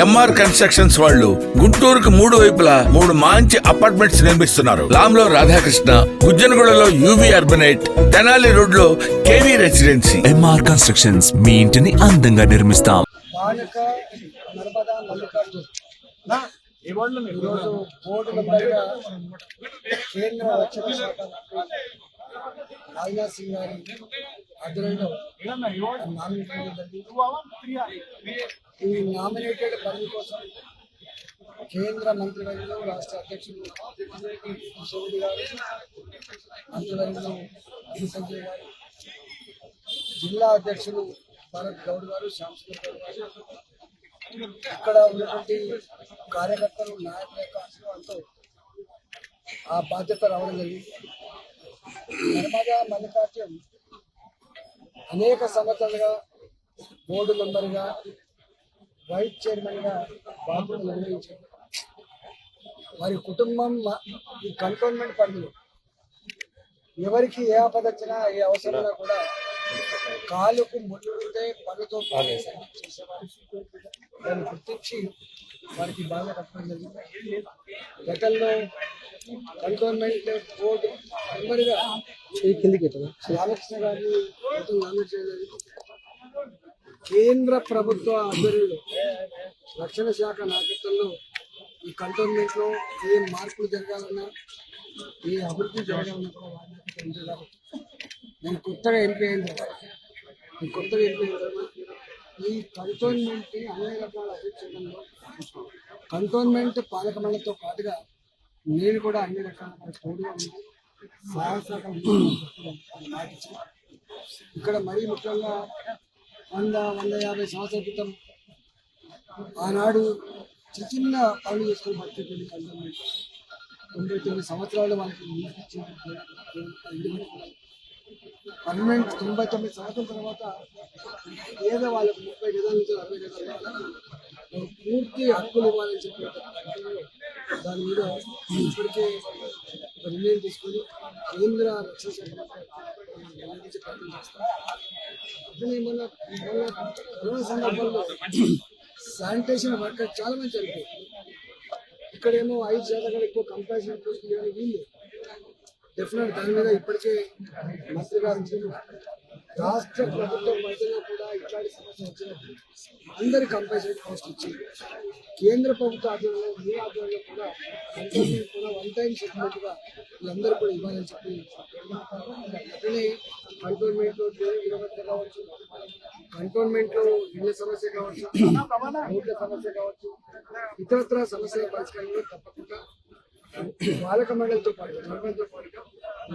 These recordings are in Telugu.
ఎంఆర్ కన్స్ట్రక్షన్స్ వాళ్ళు గుంటూరుకు మూడు వైపులా మూడు మంచి అపార్ట్మెంట్స్ నిర్మిస్తున్నారు. లాంలో రాధాకృష్ణ గుజ్జనగూడలో యూవి అర్బనైట్ తెనాలి రోడ్లో కేవీ రెసిడెన్సీ ఎంఆర్ కన్స్ట్రక్షన్స్ మీ ఇంటిని అందంగా నిర్మిస్తాం. రాజ్నాథ్ సింగ్ గారి ఆధ్వర్యంలో. ఈ నామినేటెడ్ పదవి కోసం కేంద్ర మంత్రివర్యులు రాష్ట్ర అధ్యక్షులు సోది గారు మంత్రివర్యులు సంజయ్ గారు జిల్లా అధ్యక్షులు భరత్ గౌడ్ గారు శ్యామసుందర్ గౌడ్ గారు ఇక్కడ ఉన్నటువంటి కార్యకర్తలు నాయకుల యొక్క ఆశీర్వాదంతో ఆ బాధ్యత రావడం జరిగింది. నర్మదా మల్లికార్జున్ అనేక సంవత్సరాలుగా బోర్డు మెంబర్గా వైస్ చైర్మన్గా బాధ్యతలు నిర్వహించారు వారి కుటుంబం ఈ కంటోన్మెంట్ పరిధిలో ఎవరికి ఏ ఆపద వచ్చినా ఏ అవసరమైనా కూడా కాలుకు పాటు చేసేవారు దాన్ని గుర్తించి వారికి బాగా కట్టడం జరిగింది. గతంలో కంటోన్మెంట్ బోర్డు మెంబర్గా రామకృష్ణ గారిని జరిగింది. కేంద్ర ప్రభుత్వ ఆధ్వర్యంలో రక్షణ శాఖ నాయకత్వంలో ఈ కంటోన్మెంట్లో ఏం మార్పులు జరగాలన్నా ఏ అభివృద్ధి జరగాలన్నా నేను కొత్తగా ఎంపీ అయిన తర్వాత నేను కొత్తగా ఎంపీ అయిన తర్వాత ఈ కంటోన్మెంట్ని అన్ని రకాల అభివృద్ధి చేయడంలో కంటోన్మెంట్ పాలక మండలితో పాటుగా నేను కూడా అన్ని రకాల తోడుగా ఉన్నాను సహాయ శాఖ ఇక్కడ మరీ ముఖ్యంగా వంద వంద యాభై సంవత్సరాల క్రితం ఆనాడు చిన్న చిన్న పనులు చేసుకొని బతికేది కంటోన్మెంట్ తొంభై తొమ్మిది సంవత్సరాలు మనకి పర్మనెంట్ తొంభై తొమ్మిది సంవత్సరాల తర్వాత ఏదో వాళ్ళకి ముప్పై గదాల నుంచి అరవై గదాల పూర్తి హక్కులు ఇవ్వాలని చెప్పి దాని మీద ఇప్పటికే ఒక నిర్ణయం తీసుకొని కేంద్ర రక్షణ శాఖ కరోనా సందర్భంలో శానిటేషన్ వర్కర్ చాలా మంది చనిపోయారు ఇక్కడేమో ఐదు శాతం ఎక్కువ కంపాషన్ పోస్ట్ వీళ్ళు డెఫినెట్ దాని మీద ఇప్పటికే మంత్రి గారు రాష్ట్ర ప్రభుత్వం మధ్యలో కూడా ఇట్లాంటి సమస్య వచ్చినప్పుడు అందరి కంపల్సరీ పోస్ట్ ఇచ్చింది కేంద్ర ప్రభుత్వ ఆధ్వర్యంలో మీ ఆధ్వర్యంలో కూడా కంపల్సరీ కూడా వన్ టైం సెటిల్మెంట్ వీళ్ళందరూ కూడా ఇవ్వాలని చెప్పి అట్లనే కంటోన్మెంట్లో ఇరవై కావచ్చు కంటోన్మెంట్లో ఇళ్ళ సమస్య కావచ్చు రోడ్ల సమస్య కావచ్చు ఇతరత్ర సమస్యల పరిష్కారంలో తప్పకుండా పాలక మండలితో పాటు గవర్నమెంట్తో పాటుగా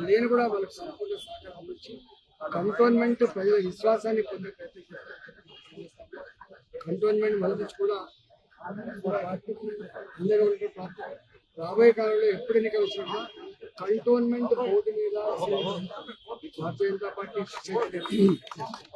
నేను కూడా వాళ్ళకి సంపూర్ణ చేస్తాను. కంటోన్మెంట్ ప్రజల విశ్వాసాన్ని పొందే కంటోన్మెంట్ మన కూడా మా ఉండే రాబోయే కాలంలో ఎప్పుడు ఎన్నికలు వచ్చినా కంటోన్మెంట్ బోర్డు మీద భారతీయ జనతా పార్టీ